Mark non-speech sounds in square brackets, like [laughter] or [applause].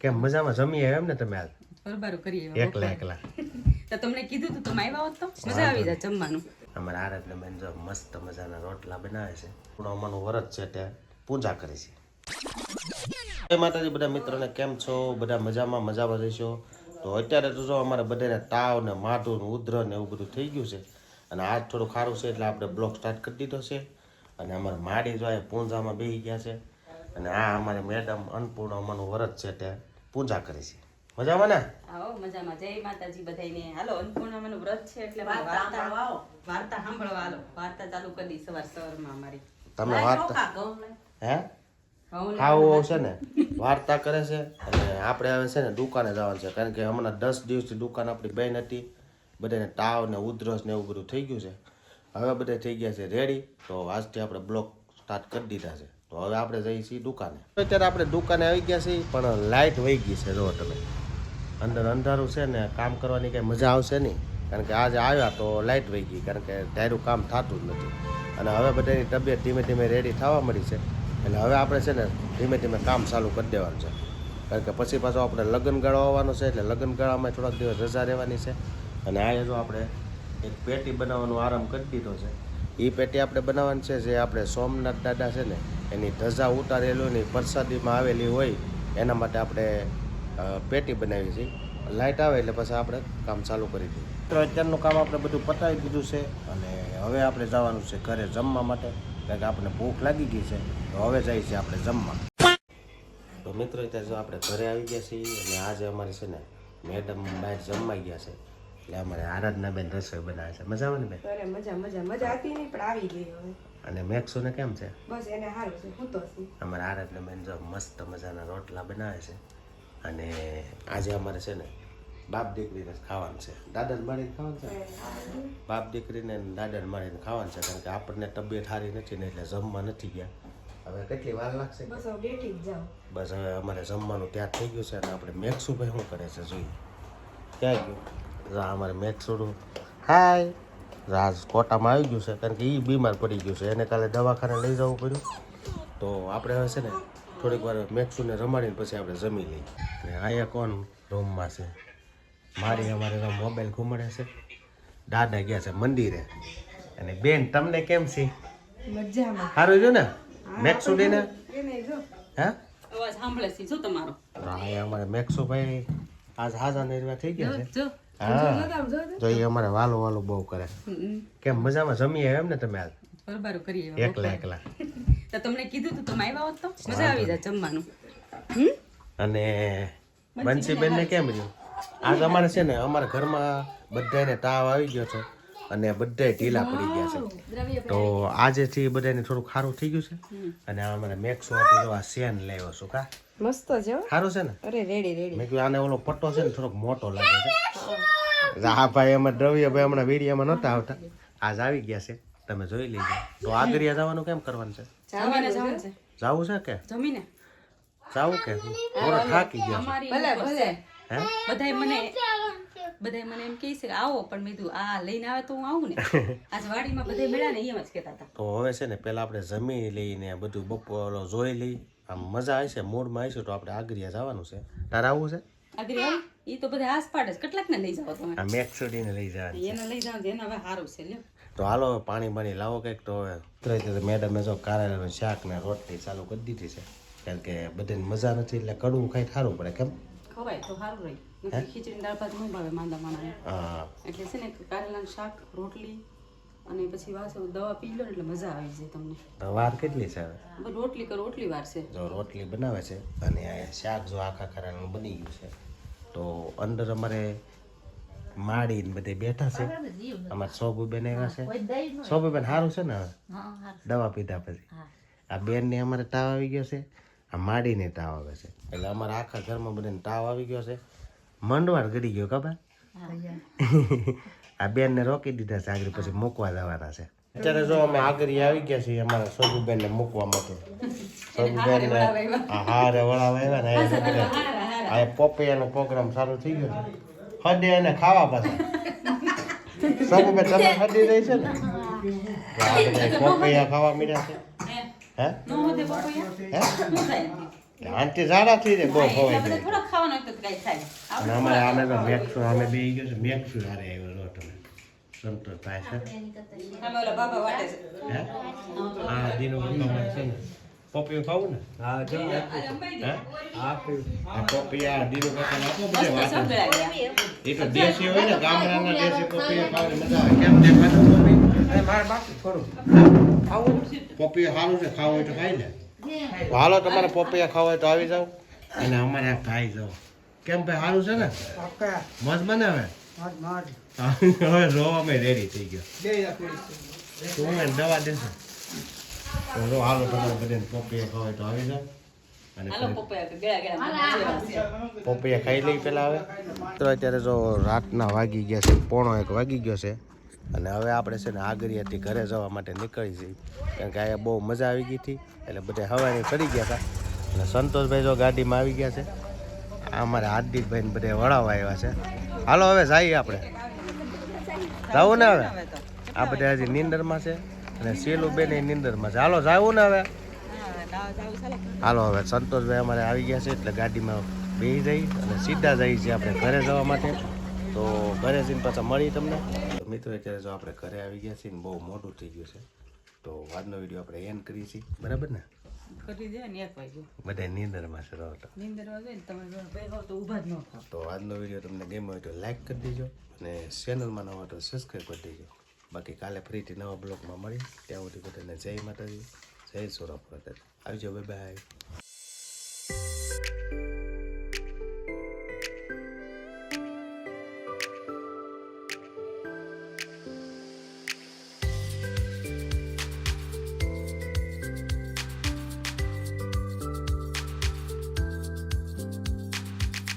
કેમ મજામાં જમી આવ્યા એમ ને તમે આજ બરોબર કરીએ એકલા એકલા. તો તમને કીધું તું તમે આવ્યા હોત તો? મજા આવી જાય જમવાનું. અમારા આરાધના બેન જો મસ્ત મજાના રોટલા બનાવે છે. પૂર્ણ અમારું વરત છે તે પૂજા કરે છે. જય માતાજી બધા મિત્રોને કેમ છો? બધા મજામાં મજામાં રહીશો? તો અત્યારે તો જો અમારે બધાને તાવ ને માથું ને ઉધર ને એવું બધું થઈ ગયું છે. અને આજ થોડું ખારું છે એટલે આપણે બ્લોક સ્ટાર્ટ કરી દીધો છે. અને અમારે માડી જો એ પૂંજામાં બેસી ગયા છે. અને આ અમારે મેડમ અન્નપૂર્ણ અમારું વરત છે ત્યાં. પૂજા કરે છે. મજામાં ને? આવો મજામાં. જય માતાજી બધાને હાલો અન્નપૂર્ણામાનું વ્રત છે એટલે વાર્તા વાર્તા વાર્તા સાંભળવા હાલો વાર્તા ચાલુ કરી દી સવાર સવારમાં અમારી. તમે વાર્તા હે? ઘઉં આવું છે ને? વાર્તા કરે છે અને આપણે હવે છે ને દુકાને જવાનું છે. કારણ કે હમણાં દસ દિવસથી દુકાન આપણી બેન હતી. બધાને તાવ ને ઉધરસ ને એવું બધું થઈ ગયું છે. હવે બધા થઈ ગયા છે રેડી તો આજથી આપણે બ્લોક સ્ટાર્ટ કરી દીધા છે. તો હવે આપણે જઈએ છીએ દુકાને. અત્યારે આપણે દુકાને આવી ગયા છીએ. પણ લાઇટ વહી ગઈ છે જો તમે. અંદર અંધારું છે ને કામ કરવાની કંઈ મજા આવશે નહીં. કારણ કે આજે આવ્યા તો લાઇટ વહી ગઈ કારણ કે ધાર્યું કામ થતું જ નથી. અને હવે બધાની તબિયત ધીમે ધીમે રેડી થવા મળી છે. એટલે હવે આપણે છે ને ધીમે ધીમે કામ ચાલુ કરી દેવાનું છે. કારણ કે પછી પાછો આપણે લગ્ન ગાળો આવવાનો છે એટલે લગ્ન ગાળામાં થોડાક દિવસ રજા રહેવાની છે. અને આ જો આપણે એક પેટી બનાવવાનો આરંભ કરી દીધો છે. એ પેટી આપણે બનાવવાની છે જે આપણે સોમનાથ દાદા છે ને એની ધજા ઉતારેલી ને પ્રસાદીમાં આવેલી હોય, એના માટે આપણે પેટી બનાવી છે. લાઇટ આવે એટલે પછી આપણે કામ ચાલુ કરી દઈએ. તો અત્યારનું કામ આપણે બધું પતાવી દીધું છે અને હવે આપણે જવાનું છે ઘરે જમવા માટે, કારણ કે આપણે ભૂખ લાગી ગઈ છે. તો હવે જઈએ છીએ આપણે જમવા. તો મિત્રો, અત્યારે જો આપણે ઘરે આવી ગયા છીએ અને આજે અમારે છે ને મેડમ બહાર જમવા ગયા છે. એટલે અમારે આરાધના બેન રસોઈ બનાવે છે. મજા આવે ને બેન? મજા મજા મજા હતી નહીં, પણ આવી ગઈ હવે. અને મેક્સોને કેમ છે? બસ એને સારું છે હું છે. અમારા આરાધના બેન જો મસ્ત મજાના રોટલા બનાવે છે. અને આજે અમારે છે ને બાપ દીકરીને ખાવાનું છે. દાદાને મારીને ખાવાનું છે? બાપ દીકરીને દાદાને દાદા મારીને ખાવાનું છે કારણ કે આપણને તબિયત સારી નથી ને એટલે જમવા નથી ગયા. હવે કેટલી વાર લાગશે? બસ હવે બેઠી જ જાઉં. બસ હવે અમારે જમવાનું ત્યાં થઈ ગયું છે અને આપણે મેક્સુભાઈ શું કરે છે જોઈએ. ક્યાં ગયું? અમારે મેક્સુડું હાય. રાજ કોટામાં આવી ગયું છે કારણ કે એ બીમાર પડી ગયું છે. એને કાલે દવાખાને લઈ જવું પડ્યું. તો આપણે હવે છે ને થોડીક વાર મેક્સુને રમાડીને પછી આપણે જમી લઈએ. અને અહીંયા કોણ રૂમમાં છે? મારી અમારે મોબાઈલ ઘૂમડે છે. દાદા ગયા છે મંદિરે. અને બેન તમને કેમ છે? સારું જો ને? મેક્સુ લઈને હા હે? અવાજ સાંભળે છે શું તમારો. અહીંયા અમારે મેક્સુ ભાઈ આજ હાજા નિર્વા થઈ ગયા છે. જો. હા. તો એ અમારે વાલો વાલો બહુ કરે. કેમ મજામાં? જમીએ એમ ને તમે હાલ? બરોબર કરીએ એકલા એકલા. તો તમને કીધું તું તમે આવ્યા હોત તો? મજા આવી જાય જમવાનું. અને બંસીબેન ને કેમ રહ્યું? આજ અમારે છે ને અમારા ઘરમાં બધાને તાવ આવી ગયો છે અને બધાય ઢીલા પડી ગયા છે. તો આજેથી બધાને થોડું ખારું થઈ ગયું છે અને અમારે મેક્સો આપી જો આ સેન લેવો છું કા? મસ્ત છે સારું છે ને? અરે રેડી રેડી મેં કીધું આને ઓલો પટ્ટો છે ને થોડોક મોટો લાગે છે. હા ભાઈ અમારે દ્રવ્યભાઈ હમણાં વીડિયામાં નહોતા આવતા. આજ આવી ગયા છે. તમે જોઈ લેજો. તો આગરિયા જવાનું કેમ કરવાનું છે? જવું છે. જાવું છે કે? જમીને. જાવું કે? થોડો થાકી ગયા ભલે ભલે. હે? બધાય મને બધાય મને એમ કહે છે કે આવો પણ મેં કીધું આ લઈને આવે તો હું આવું ને. [laughs] આજ વાડીમાં બધાય મળ્યા ને એમ જ કહેતા હતા. તો હવે છે ને પેલા આપણે જમી લઈને બધું બપોર જોઈ લઈ આમ મજા આવશે મૂડમાં આવીશું તો આપણે આગરિયા જવાનું છે. તારે આવવું છે? આવું એ તો બધા આસપાસ જ. કેટલાક ને લઈ જાઓ તમે? મેક્સોડીને લઈ જાવ એને લઈ જાઓ એને હવે સારું છે લ્યો. તો હાલો પાણી બાણી લાવો કંઈક તો હવે. મેડમે જો કારેલાનું શાક ને રોટલી ચાલુ કરી દીધી છે. કારણ કે બધાને મજા નથી એટલે કડવું ખાઈ સારું પડે કેમ? ખવાય તો સારું રહી. ખીચડી દાળ ભાત નહીં ભાવે માંદા માણાને એટલે છે ને કારેલાનું શાક રોટલી અને પછી વાસો દવા પી લો એટલે મજા આવી જાય તમને. તો વાર કેટલી છે રોટલી કરો રોટલી વાર છે. જો રોટલી બનાવે છે અને શાક જો આખા કારેલાનું બની ગયું છે. તો અંદર અમારે માડી ને બધે બેઠા છે. અમારે સોબુબેન આવ્યા છે. સોબુબેન સારું છે ને? હવે દવા પીધા પછી. આ બેનને અમારે તાવ આવી ગયો છે. આ માડીને તાવ આવે છે. એટલે અમારા આખા ઘરમાં બધાને તાવ આવી ગયો છે. મંડવાડ ગડી ગયો ખબર? [laughs] આ બેનને રોકી દીધા છે આગળ પછી મૂકવા જવાના છે. અત્યારે જો અમે આગળ આવી ગયા છીએ અમારા સોબુબેનને મૂકવા માટે. [laughs] આ હારે વળાવા આવ્યા ને આ પોપૈયાનો પ્રોગ્રામ સારો થઈ ગયો. છે હડે એને ખાવા પાછા. સોબુબેન તમે હડી રહી છે ને? આપણે પોપૈયા ખાવા મળ્યા છે. હે? નો હોતે પપૈયા હે? આંટી ઝાડા થઈ રે બહુ ખવાય જાય. અને અમારે આમે તો મેક્સુ અમે બે ગયો છે મેક્સુ હારે આવ્યો લો તમે. સંતોષ થાય છે. હે હા? દીનો છે ને. પપ્પીઓ ખાવું ને? હા જો હે? આ દીનો પપ્પા આપો બધે વાત. એ તો દેશી હોય ને ગામડાના દેશી પપ્પીઓ ખાવાની મજા આવે. કેમ તે ખાધું પપ્પી અરે મારે બાકી થોડું. ખાવું? પપ્પીઓ સારું છે ખાવું હોય તો ખાઈ લે. હાલો તમારે પપૈયા ખાવા હોય તો આવી જાવ અને અમારે આ ખાઈ જાવ કેમ ભાઈ સારું છે ને? મસ્ત બનાવે? હવે માર હવે રોવામાં રેડી થઈ ગયો. તું દવા દેશે તો જો હાલો તમારે બધાને પપૈયા ખાવા હોય તો આવી છે. પપૈયા ખાઈ લઈ પેલા હવે તો અત્યારે જો રાતના વાગી ગયા છે પોણો એક વાગી ગયો છે. અને હવે આપણે છે ને આગરીયાથી ઘરે જવા માટે નીકળી જઈએ કારણ કે અહીંયા બહુ મજા આવી ગઈ હતી. એટલે બધા હવાની ફરી ગયા હતા. અને સંતોષભાઈ જો ગાડીમાં આવી ગયા છે. આ અમારા હાર્દિકભાઈ ને બધા વળાવવા આવ્યા છે. હાલો હવે જઈએ આપણે. જવું ને હવે. આ બધા હજી નીંદરમાં છે. અને શેલું બેન નીંદરમાં છે હાલો જાવું ને હવે? હાલો હવે સંતોષભાઈ અમારે આવી ગયા છે એટલે ગાડીમાં બેસી જઈ અને સીધા જઈએ છીએ આપણે ઘરે જવા માટે. તો ઘરે જઈને પાછા મળી તમને. મિત્રો અત્યારે જો આપણે ઘરે આવી ગયા છીએ ને બહુ મોટું થઈ ગયું છે. તો આજનો વીડિયો આપણે એન્ડ કરીએ છીએ. બરાબર ને? ને બધા નીંદરમાં છે રહો તો. ને ન આજનો વીડિયો તમને ગમ્યો હોય તો લાઈક કરી દેજો અને ચેનલમાં નવા હોય તો સબસ્ક્રાઈબ કરી દેજો. બાકી કાલે ફરીથી નવા બ્લોગમાં મળી ત્યાં સુધી બધાને જય માતાજી, જય સોરા આવજો બાય બાય